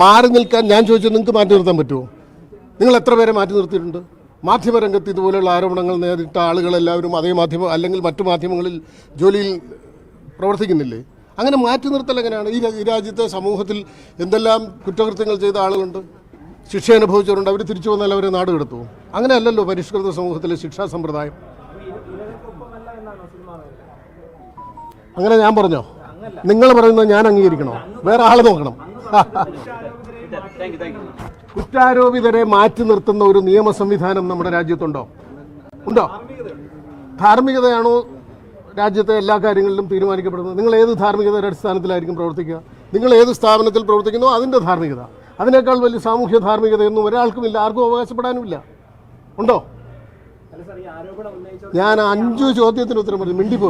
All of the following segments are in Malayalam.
മാറി നിൽക്കാൻ ഞാൻ ചോദിച്ചാൽ നിങ്ങൾക്ക് മാറ്റി നിർത്താൻ പറ്റുമോ? നിങ്ങൾ എത്ര പേരെ മാറ്റി നിർത്തിയിട്ടുണ്ട്? മാധ്യമരംഗത്ത് ഇതുപോലെയുള്ള ആരോപണങ്ങൾ നേരിട്ട ആളുകളെല്ലാവരും അതേ മാധ്യമം അല്ലെങ്കിൽ മറ്റു മാധ്യമങ്ങളിൽ ജോലിയിൽ പ്രവർത്തിക്കുന്നില്ലേ? അങ്ങനെ മാറ്റി നിർത്തൽ എങ്ങനെയാണ്? ഈ ഈ രാജ്യത്തെ സമൂഹത്തിൽ എന്തെല്ലാം കുറ്റകൃത്യങ്ങൾ ചെയ്ത ആളുകളുണ്ട്? ശിക്ഷ അനുഭവിച്ചവരുണ്ട്. അവർ തിരിച്ചു വന്നാൽ അവരെ നാട് അങ്ങനെ അങ്ങനെയല്ലല്ലോ പരിഷ്കൃത സമൂഹത്തിലെ ശിക്ഷാ സമ്പ്രദായം. അങ്ങനെ ഞാൻ പറഞ്ഞോ? നിങ്ങൾ പറയുന്നത് ഞാൻ അംഗീകരിക്കണോ? വേറെ ആളെ നോക്കണം. കുറ്റാരോപിതരെ മാറ്റി നിർത്തുന്ന ഒരു നിയമ സംവിധാനം നമ്മുടെ രാജ്യത്തുണ്ടോ? ഉണ്ടോ? ധാർമ്മികതയാണോ രാജ്യത്തെ എല്ലാ കാര്യങ്ങളിലും തീരുമാനിക്കപ്പെടുന്നത്? നിങ്ങൾ ഏത് ധാർമ്മികതയുടെ അടിസ്ഥാനത്തിലായിരിക്കും പ്രവർത്തിക്കുക? നിങ്ങൾ ഏത് സ്ഥാപനത്തിൽ പ്രവർത്തിക്കുന്നു? അതിന്റെ ധാർമ്മികത. അതിനേക്കാൾ വലിയ സാമൂഹ്യ ധാർമ്മികതയൊന്നും ഒരാൾക്കുമില്ല ആർക്കും അവകാശപ്പെടാനുമില്ല. ഉണ്ടോ? ഞാൻ അഞ്ചു ചോദ്യത്തിന് ഉത്തരം പറഞ്ഞു മിണ്ടിപ്പോ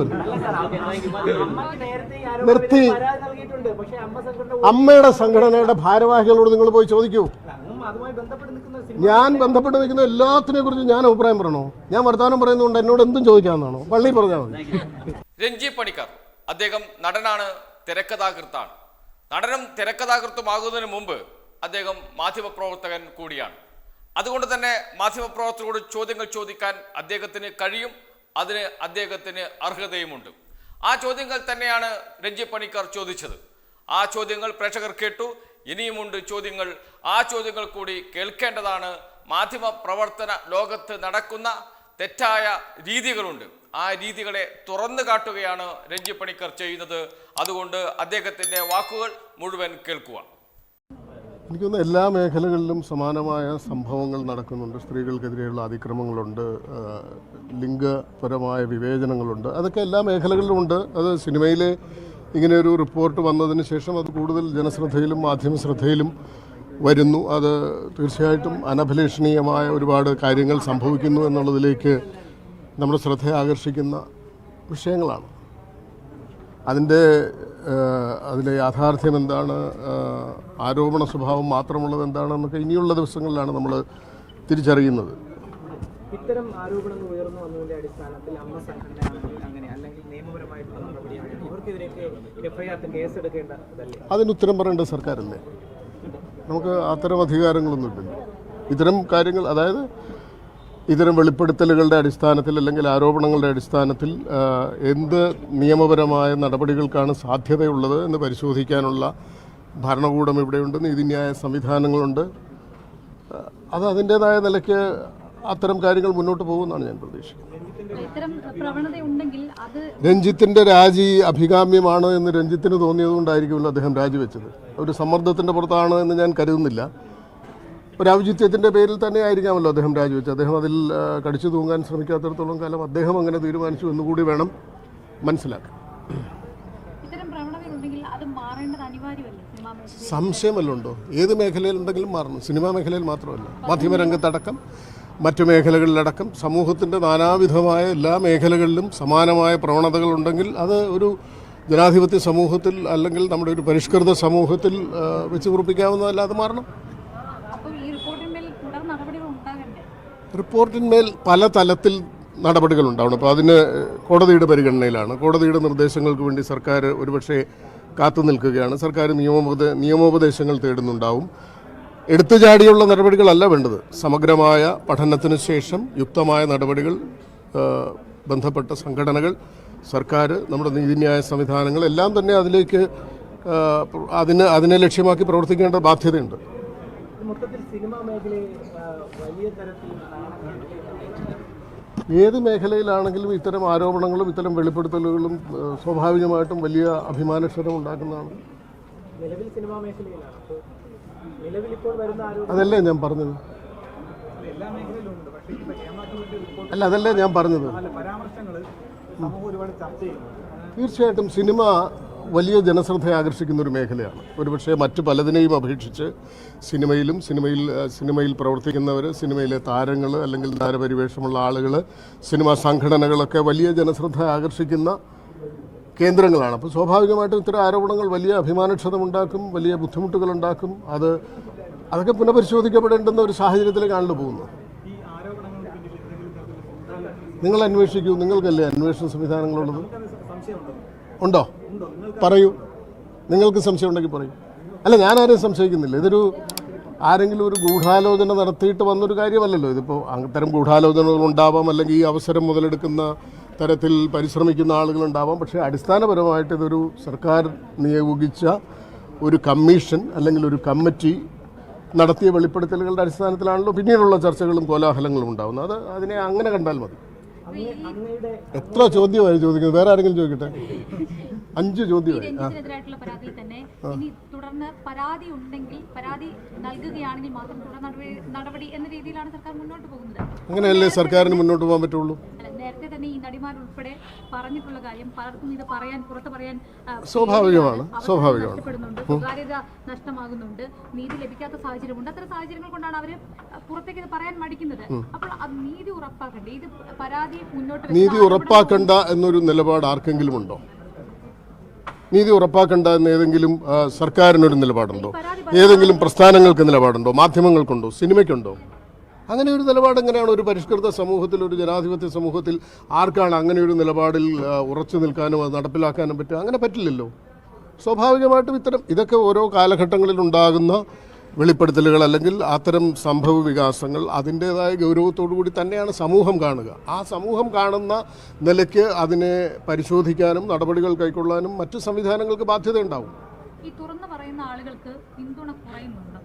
നിർത്തി. നൽകിയിട്ടുണ്ട്. പക്ഷേ അമ്മ സംഘടന അമ്മയുടെ സംഘടനയുടെ ഭാരവാഹികളോട് നിങ്ങൾ പോയി ചോദിക്കൂ. ഞാൻ ബന്ധപ്പെട്ട് നിൽക്കുന്ന എല്ലാത്തിനെ കുറിച്ച് ഞാൻ അഭിപ്രായം പറയണോ? ഞാൻ വർത്തമാനം പറയുന്നതുകൊണ്ട് എന്നോട് എന്തും ചോദിക്കാമെന്നാണോ പള്ളി പറഞ്ഞാൽ മതി. രഞ്ജി പണിക്കർ അദ്ദേഹം നടനാണ് തിരക്കഥാകൃത്താണ്. നടനും തിരക്കഥാകൃത്തുമാകുന്നതിന് മുമ്പ് അദ്ദേഹം മാധ്യമപ്രവർത്തകൻ കൂടിയാണ്. അതുകൊണ്ട് തന്നെ മാധ്യമപ്രവർത്തകരോട് ചോദ്യങ്ങൾ ചോദിക്കാൻ അദ്ദേഹത്തിന് കഴിയും അതിന് അദ്ദേഹത്തിന് അർഹതയുമുണ്ട്. ആ ചോദ്യങ്ങൾ തന്നെയാണ് രഞ്ജി പണിക്കർ ചോദിച്ചത്. ആ ചോദ്യങ്ങൾ പ്രേക്ഷകർ കേട്ടു. ഇനിയുമുണ്ട് ചോദ്യങ്ങൾ. ആ ചോദ്യങ്ങൾ കൂടി കേൾക്കേണ്ടതാണ്. മാധ്യമ പ്രവർത്തന ലോകത്ത് നടക്കുന്ന തെറ്റായ രീതികളുണ്ട്. ആ രീതികളെ തുറന്നു കാട്ടുകയാണ് രഞ്ജി പണിക്കർ ചെയ്യുന്നത്. അതുകൊണ്ട് അദ്ദേഹത്തിന്റെ വാക്കുകൾ മുഴുവൻ കേൾക്കുക. എനിക്ക് തോന്നുന്നു എല്ലാ മേഖലകളിലും സമാനമായ സംഭവങ്ങൾ നടക്കുന്നുണ്ട്. സ്ത്രീകൾക്കെതിരെയുള്ള അതിക്രമങ്ങളുണ്ട്. ലിംഗപരമായ വിവേചനങ്ങളുണ്ട്. അതൊക്കെ എല്ലാ മേഖലകളിലും ഉണ്ട്. അത് സിനിമയിലെ ഇങ്ങനെ ഒരു റിപ്പോർട്ട് വന്നതിന് ശേഷം അത് കൂടുതൽ ജനശ്രദ്ധയിലും മാധ്യമ ശ്രദ്ധയിലും വരുന്നു. അത് തീർച്ചയായിട്ടും അനഭിലഷണീയമായ ഒരുപാട് കാര്യങ്ങൾ സംഭവിക്കുന്നു എന്നുള്ളതിലേക്ക് നമ്മുടെ ശ്രദ്ധ ആകർഷിക്കുന്ന വിഷയങ്ങളാണ്. അതിന്റെ അതിലെ യാഥാർത്ഥ്യം എന്താണ്? ആരോപണ സ്വഭാവം മാത്രമുള്ളത് എന്താണെന്നൊക്കെ ഇനിയുള്ള ദിവസങ്ങളിലാണ് നമ്മൾ തിരിച്ചറിയുന്നത്. ഇത്തരം ആരോപണങ്ങൾ ഉയർന്നു വന്നതിന്റെ അടിസ്ഥാനത്തിൽ അമ്മ സംഘടന അങ്ങനെ അല്ലെങ്കിൽ നിയമപരമായിട്ടുള്ള ഇവർക്കെതിരെയൊക്കെ എഫ്ഐആർ കേസെടുക്കേണ്ടതല്ലേ? അതിന് ഉത്തരം പറയേണ്ടത് സർക്കാരല്ലേ? നമുക്ക് അത്തരം ഇല്ല ഇത്തരം കാര്യങ്ങൾ അതായത് ഇത്തരം വെളിപ്പെടുത്തലുകളുടെ അടിസ്ഥാനത്തിൽ അല്ലെങ്കിൽ ആരോപണങ്ങളുടെ അടിസ്ഥാനത്തിൽ എന്ത് നിയമപരമായ നടപടികൾക്കാണ് സാധ്യതയുള്ളത് എന്ന് പരിശോധിക്കാനുള്ള ഭരണകൂടം ഇവിടെയുണ്ട് നീതിന്യായ സംവിധാനങ്ങളുണ്ട്. അത് അതിന്റെതായ നിലയ്ക്ക് അത്തരം കാര്യങ്ങൾ മുന്നോട്ട് പോകുമെന്നാണ് ഞാൻ പ്രതീക്ഷിക്കുന്നത്. രഞ്ജിത്തിന്റെ രാജി അഭികാമ്യമാണ് എന്ന് രഞ്ജിത്തിന് തോന്നിയതുകൊണ്ടായിരിക്കുമല്ലോ അദ്ദേഹം രാജിവെച്ചത്. ഒരു സമ്മർദ്ദത്തിന്റെ പുറത്താണ് എന്ന് ഞാൻ കരുതുന്നില്ല. ഒരു ഔചിത്യത്തിന്റെ പേരിൽ തന്നെ ആയിരിക്കാമല്ലോ അദ്ദേഹം രാജിവെച്ചത്. അദ്ദേഹം അതിൽ കടിച്ചു തൂങ്ങാൻ ശ്രമിക്കാത്തിടത്തോളം കാലം അദ്ദേഹം അങ്ങനെ തീരുമാനിച്ചു എന്നുകൂടി വേണം മനസ്സിലാക്കാൻ. ഇത്തരം പ്രവണതകൾ ഉണ്ടെങ്കിൽ അത് മാറേണ്ടത് അനിവാര്യമല്ലേ? സിനിമാ മേഖലയിൽ? സംശയമല്ലോ ഏത് മേഖലയിലുണ്ടെങ്കിലും മാറണം. സിനിമാ മേഖലയിൽ മാത്രമല്ല. മാധ്യമരംഗത്തടക്കം മറ്റു മേഖലകളിലടക്കം സമൂഹത്തിന്റെ നാനാവിധമായ എല്ലാ മേഖലകളിലും സമാനമായ പ്രവണതകളുണ്ടെങ്കിൽ അത് ഒരു ജനാധിപത്യ സമൂഹത്തിൽ അല്ലെങ്കിൽ നമ്മുടെ ഒരു പരിഷ്കൃത സമൂഹത്തിൽ വെച്ച് കുറിപ്പിക്കാവുന്നതല്ല അത് മാറണം അപ്പോൾ ഈ റിപ്പോർട്ടിന്മേൽ തുടർ നടപടികൾ ഉണ്ടാകണ്ടേ റിപ്പോർട്ടിന്മേൽ പല തലത്തിൽ നടപടികൾ ഉണ്ടാവണം അപ്പോൾ അതിന് കോടതിയുടെ പരിഗണനയിലാണ്. കോടതിയുടെ നിർദ്ദേശങ്ങൾക്ക് വേണ്ടി സർക്കാർ ഒരുപക്ഷെ കാത്തു നിൽക്കുകയാണ്. സർക്കാർ നിയമോപദേ നിയമോപദേശങ്ങൾ തേടുന്നുണ്ടാവും. എടുത്തുചാടിയുള്ള നടപടികളല്ല വേണ്ടത്. സമഗ്രമായ പഠനത്തിന് ശേഷം യുക്തമായ നടപടികൾ ബന്ധപ്പെട്ട സംഘടനകൾ സർക്കാർ നമ്മുടെ നീതിന്യായ സംവിധാനങ്ങൾ എല്ലാം തന്നെ അതിലേക്ക് അതിന് അതിനെ ലക്ഷ്യമാക്കി പ്രവർത്തിക്കേണ്ട ബാധ്യതയുണ്ട്. മൊത്തത്തിൽ സിനിമാ മേഖലയെ വലിയ തരത്തിൽ ഏത് മേഖലയിലാണെങ്കിലും ഇത്തരം ആരോപണങ്ങളും ഇത്തരം വെളിപ്പെടുത്തലുകളും സ്വാഭാവികമായിട്ടും വലിയ അഭിമാനക്ഷരം ഉണ്ടാക്കുന്നതാണ്. അതല്ലേ ഞാൻ പറഞ്ഞത്? അല്ല അതല്ലേ ഞാൻ പറഞ്ഞത്. തീർച്ചയായിട്ടും സിനിമ വലിയ ജനശ്രദ്ധ ആകർഷിക്കുന്ന ഒരു മേഖലയാണ്. ഒരുപക്ഷെ മറ്റു പലതിനെയും അപേക്ഷിച്ച് സിനിമയിലും സിനിമയിൽ സിനിമയിൽ പ്രവർത്തിക്കുന്നവർ സിനിമയിലെ താരങ്ങൾ അല്ലെങ്കിൽ താരപരിവേഷമുള്ള ആളുകൾ സിനിമാ സംഘടനകളൊക്കെ വലിയ ജനശ്രദ്ധ ആകർഷിക്കുന്ന കേന്ദ്രങ്ങളാണ്. അപ്പോൾ സ്വാഭാവികമായിട്ടും ഇത്തരം ആരോപണങ്ങൾ വലിയ അഭിമാനക്ഷതമുണ്ടാക്കും വലിയ ബുദ്ധിമുട്ടുകൾ ഉണ്ടാക്കും അത് അതൊക്കെ പുനഃപരിശോധിക്കപ്പെടേണ്ടുന്ന ഒരു സാഹചര്യത്തിലേക്കാണല്ലോ പോകുന്നത്. നിങ്ങൾ അന്വേഷിക്കൂ നിങ്ങൾക്കല്ലേ അന്വേഷണ സംവിധാനങ്ങളുള്ളത്? ഉണ്ടോ? പറയൂ. നിങ്ങൾക്ക് സംശയം ഉണ്ടെങ്കിൽ പറയൂ. അല്ല ഞാനാരും സംശയിക്കുന്നില്ല. ഇതൊരു ആരെങ്കിലും ഒരു ഗൂഢാലോചന നടത്തിയിട്ട് വന്നൊരു കാര്യമല്ലല്ലോ. ഇതിപ്പോൾ അത്തരം ഗൂഢാലോചനകൾ ഉണ്ടാവാം അല്ലെങ്കിൽ ഈ അവസരം മുതലെടുക്കുന്ന തരത്തിൽ പരിശ്രമിക്കുന്ന ആളുകളുണ്ടാവാം പക്ഷേ അടിസ്ഥാനപരമായിട്ട് ഇതൊരു സർക്കാർ നിയോഗിച്ച ഒരു കമ്മീഷൻ അല്ലെങ്കിൽ ഒരു കമ്മിറ്റി നടത്തിയ വെളിപ്പെടുത്തലുകളുടെ അടിസ്ഥാനത്തിലാണല്ലോ പിന്നീടുള്ള ചർച്ചകളും കോലാഹലങ്ങളും ഉണ്ടാകുന്നത് അത് അതിനെ അങ്ങനെ കണ്ടാൽ മതി. എത്ര ചോദ്യമായി ചോദിക്കുന്നത്? വേറെ ആരെങ്കിലും ചോദിക്കട്ടെ? അഞ്ച് ചോദ്യം രഞ്ജിത്തിനെതിരായിട്ടുള്ള തന്നെ ഇനി തുടർന്ന് പരാതി ഉണ്ടെങ്കിൽ പരാതി നൽകുകയാണെങ്കിൽ മാത്രം തുടർ നടപടി എന്ന രീതിയിലാണ് സർക്കാർ മുന്നോട്ട് പോകുന്നത്. അങ്ങനെയല്ലേ സർക്കാരിന് മുന്നോട്ട് പോകാൻ പറ്റുള്ളൂ? നേരത്തെ തന്നെ ഈ നടിമാരുൾപ്പെടെ പറഞ്ഞിട്ടുള്ള കാര്യം പലർക്കും ഇത് പറയാൻ പുറത്ത് പറയാൻ സ്വാഭാവികമാണ്, സ്വാഭാവികമാണ്. നഷ്ടപ്പെടുന്നുണ്ട്. സ്വകാര്യത നഷ്ടമാകുന്നുണ്ട്. നീതി ലഭിക്കാത്ത സാഹചര്യമുണ്ട്. അത്തരം സാഹചര്യങ്ങൾ കൊണ്ടാണ് അവർ പുറത്തേക്ക് ഇത് പറയാൻ മടിക്കുന്നത്. അപ്പോൾ നീതി ഉറപ്പാക്കണ്ടേ? ഇത് പരാതി മുന്നോട്ട് നീതി ഉറപ്പാക്കണ്ട എന്നൊരു നിലപാട് ആർക്കെങ്കിലും ഉണ്ടോ നീതി ഉറപ്പാക്കേണ്ട എന്ന് ഏതെങ്കിലും സർക്കാരിനൊരു നിലപാടുണ്ടോ? ഏതെങ്കിലും പ്രസ്ഥാനങ്ങൾക്ക് നിലപാടുണ്ടോ? മാധ്യമങ്ങൾക്കുണ്ടോ? സിനിമയ്ക്കുണ്ടോ? അങ്ങനെ ഒരു നിലപാട് എങ്ങനെയാണ് ഒരു പരിഷ്കൃത സമൂഹത്തിൽ ഒരു ജനാധിപത്യ സമൂഹത്തിൽ ആർക്കാണ് അങ്ങനെ ഒരു നിലപാടിൽ ഉറച്ചു നിൽക്കാനും അത് നടപ്പിലാക്കാനും പറ്റുക? അങ്ങനെ പറ്റില്ലല്ലോ. സ്വാഭാവികമായിട്ടും ഇത്തരം ഇതൊക്കെ ഓരോ കാലഘട്ടങ്ങളിൽ ഉണ്ടാകുന്ന വെളിപ്പെടുത്തലുകൾ അല്ലെങ്കിൽ അത്തരം സംഭവ വികാസങ്ങൾ അതിന്റേതായ ഗൗരവത്തോടു കൂടി തന്നെയാണ് സമൂഹം കാണുക. ആ സമൂഹം കാണുന്ന നിലയ്ക്ക് അതിനെ പരിശോധിക്കാനും നടപടികൾ കൈക്കൊള്ളാനും മറ്റു സംവിധാനങ്ങൾക്ക് ബാധ്യതയുണ്ടാവും ഈ തുറന്നു പറയുന്ന ആളുകൾക്ക് പിന്തുണ കുറയുന്നുണ്ട്?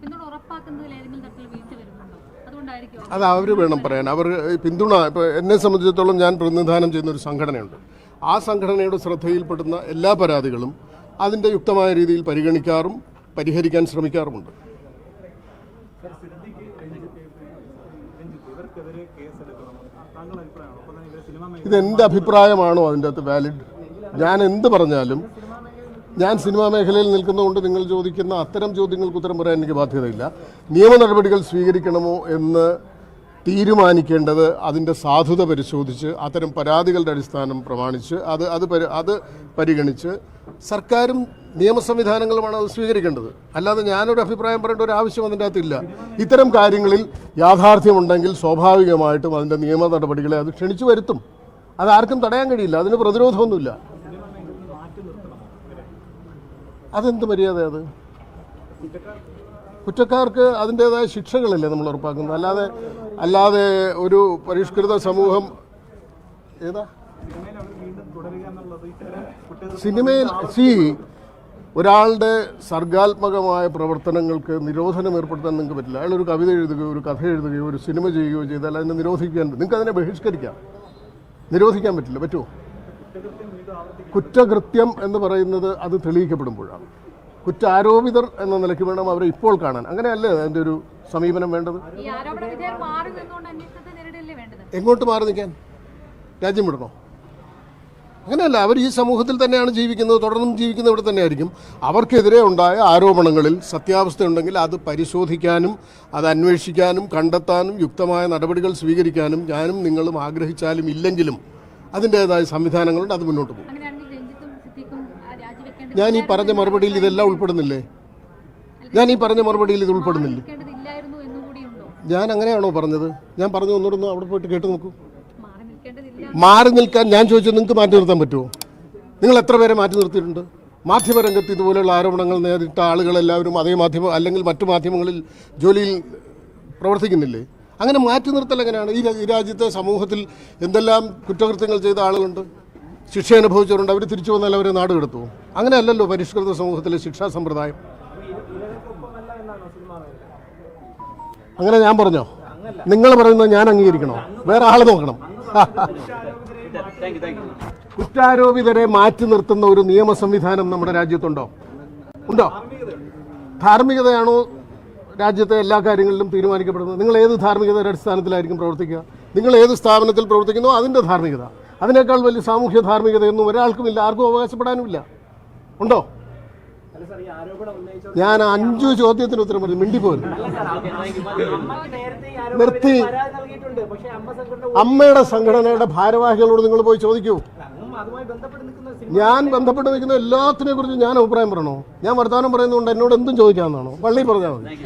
പിന്തുണ ഉറപ്പാക്കുന്നതിൽ ഏതെങ്കിലും തരത്തിൽ വീഴ്ച വരുന്നുണ്ടോ? അതുകൊണ്ടായിരിക്കും അത് അവർ വേണം പറയാൻ. അവർ പിന്തുണ ഇപ്പോൾ എന്നെ സംബന്ധിച്ചിടത്തോളം ഞാൻ പ്രതിനിധാനം ചെയ്യുന്ന ഒരു സംഘടനയുണ്ട്. ആ സംഘടനയുടെ ശ്രദ്ധയിൽപ്പെടുന്ന എല്ലാ പരാതികളും അതിന്റെ യുക്തമായ രീതിയിൽ പരിഗണിക്കാറും പരിഹരിക്കാൻ ശ്രമിക്കാറുമുണ്ട്. ഇതെന്റെ അഭിപ്രായമാണോ അതിന്റെ അകത്ത് വാലിഡ് ഞാൻ എന്ത് പറഞ്ഞാലും ഞാൻ സിനിമാ മേഖലയിൽ നിൽക്കുന്നതുകൊണ്ട് നിങ്ങൾ ചോദിക്കുന്ന അത്തരം ചോദ്യങ്ങൾക്ക് ഉത്തരം പറയാൻ എനിക്ക് ബാധ്യതയില്ല. നിയമ നടപടികൾ സ്വീകരിക്കണമോ എന്ന് തീരുമാനിക്കേണ്ടത് അതിന്റെ സാധുത പരിശോധിച്ച് അത്തരം പരാതികളുടെ അടിസ്ഥാനം പ്രമാണിച്ച് അത് അത് അത് പരിഗണിച്ച് സർക്കാരും നിയമ സംവിധാനങ്ങളുമാണ് അത് സ്വീകരിക്കേണ്ടത്. അല്ലാതെ ഞാനൊരു അഭിപ്രായം പറയേണ്ട ഒരു ആവശ്യം അതിന്റെ അകത്തില്ല. ഇത്തരം കാര്യങ്ങളിൽ യാഥാർത്ഥ്യമുണ്ടെങ്കിൽ സ്വാഭാവികമായിട്ടും അതിന്റെ നിയമ നടപടികളെ അത് ക്ഷണിച്ചു വരുത്തും. അത് ആർക്കും തടയാൻ കഴിയില്ല അതിന് പ്രതിരോധമൊന്നുമില്ല. അതെന്ത് മര്യാദ അത്? കുറ്റക്കാർക്ക് അതിന്റേതായ ശിക്ഷകളല്ലേ നമ്മൾ ഉറപ്പാക്കുന്നത്. അല്ലാതെ അല്ലാതെ ഒരു പരിഷ്കൃത സമൂഹം ഏതാ? സിനിമയിൽ സി ഒരാളുടെ സർഗാത്മകമായ പ്രവർത്തനങ്ങൾക്ക് നിരോധനം ഏർപ്പെടുത്താൻ നിങ്ങൾക്ക് പറ്റില്ല. അയാൾ ഒരു കവിത എഴുതുകയോ ഒരു കഥ എഴുതുകയോ ഒരു സിനിമ ചെയ്യുകയോ ചെയ്താൽ അതിനെ നിരോധിക്കാൻ നിങ്ങൾക്ക് അതിനെ ബഹിഷ്കരിക്കാം. നിരോധിക്കാൻ പറ്റില്ല. പറ്റുമോ? കുറ്റകൃത്യം എന്ന് പറയുന്നത് അത് തെളിയിക്കപ്പെടുമ്പോഴാണ്. കുറ്റാരോപിതർ എന്ന നിലയ്ക്ക് വേണം അവരെ ഇപ്പോൾ കാണാൻ. അങ്ങനെയല്ലേ അതിന്റെ ഒരു സമീപനം വേണ്ടത്? എങ്ങോട്ട് മാറി നിൽക്കാൻ? രാജ്യം വിടണോ? അങ്ങനെയല്ല അവർ ഈ സമൂഹത്തിൽ തന്നെയാണ് ജീവിക്കുന്നത് തുടർന്നും ജീവിക്കുന്നത് ഇവിടെ തന്നെയായിരിക്കും. അവർക്കെതിരെ ഉണ്ടായ ആരോപണങ്ങളിൽ സത്യാവസ്ഥ ഉണ്ടെങ്കിൽ അത് പരിശോധിക്കാനും അത് അന്വേഷിക്കാനും കണ്ടെത്താനും യുക്തമായ നടപടികൾ സ്വീകരിക്കാനും ഞാനും നിങ്ങളും ആഗ്രഹിച്ചാലും ഇല്ലെങ്കിലും അതിന്റേതായ സംവിധാനങ്ങളുണ്ട് അത് മുന്നോട്ട് പോകും. ഞാൻ ഈ പറഞ്ഞ മറുപടിയിൽ ഇതെല്ലാം ഉൾപ്പെടുന്നില്ലേ? ഞാൻ ഈ പറഞ്ഞ മറുപടിയിൽ ഇത് ഉൾപ്പെടുന്നില്ലേ? ഞാൻ അങ്ങനെയാണോ പറഞ്ഞത്? ഞാൻ പറഞ്ഞു ഒന്നുകൂടെ അവിടെ പോയിട്ട് കേട്ട് നോക്കൂ. മാറി നിൽക്കാൻ ഞാൻ ചോദിച്ചു നിങ്ങൾക്ക് മാറ്റി നിർത്താൻ പറ്റുമോ? നിങ്ങൾ എത്ര പേരെ മാറ്റി നിർത്തിയിട്ടുണ്ട്? മാധ്യമരംഗത്ത് ഇതുപോലെയുള്ള ആരോപണങ്ങൾ നേരിട്ട ആളുകളെല്ലാവരും അതേ മാധ്യമം അല്ലെങ്കിൽ മറ്റു മാധ്യമങ്ങളിൽ ജോലിയിൽ പ്രവർത്തിക്കുന്നില്ലേ? അങ്ങനെ മാറ്റി നിർത്തൽ എങ്ങനെയാണ്? ഈ രാജ്യത്തെ സമൂഹത്തിൽ എന്തെല്ലാം കുറ്റകൃത്യങ്ങൾ ചെയ്ത ആളുകളുണ്ട്? ശിക്ഷ അനുഭവിച്ചവരുണ്ട്. അവർ തിരിച്ചു വന്നാൽ അവരെ നാട് കെടുത്തു. അങ്ങനെയല്ലല്ലോ പരിഷ്കൃത സമൂഹത്തിലെ ശിക്ഷാ സമ്പ്രദായം. അങ്ങനെ ഞാൻ പറഞ്ഞോ? നിങ്ങൾ പറയുന്നത് ഞാൻ അംഗീകരിക്കണോ? വേറെ ആളെ നോക്കണം. കുറ്റാരോപിതരെ മാറ്റി നിർത്തുന്ന ഒരു നിയമ സംവിധാനം നമ്മുടെ രാജ്യത്തുണ്ടോ? ഉണ്ടോ? ധാർമ്മികതയാണോ രാജ്യത്തെ എല്ലാ കാര്യങ്ങളിലും തീരുമാനിക്കപ്പെടുന്നത്? നിങ്ങൾ ഏത് ധാർമ്മികതയുടെ അടിസ്ഥാനത്തിലായിരിക്കും പ്രവർത്തിക്കുക? നിങ്ങൾ ഏത് സ്ഥാപനത്തിൽ പ്രവർത്തിക്കുന്നോ? അതിന്റെ ധാർമ്മികത. അതിനേക്കാൾ വലിയ സാമൂഹ്യ ധാർമ്മികതയൊന്നും ഒരാൾക്കുമില്ല ആർക്കും അവകാശപ്പെടാനുമില്ല. ഉണ്ടോ? ഞാൻ അഞ്ചു ചോദ്യത്തിന് ഉത്തരം പറഞ്ഞു. മിണ്ടിപ്പോലും നിർത്തി. അമ്മയുടെ സംഘടനയുടെ ഭാരവാഹികളോട് നിങ്ങൾ പോയി ചോദിക്കൂ. ഞാൻ ബന്ധപ്പെട്ട് നിൽക്കുന്ന എല്ലാത്തിനെ കുറിച്ച് ഞാൻ അഭിപ്രായം പറയണോ? ഞാൻ വർത്തമാനം പറയുന്നതുകൊണ്ട് എന്നോട് എന്തും ചോദിക്കാമെന്നാണോ പള്ളി പറഞ്ഞാൽ മതി.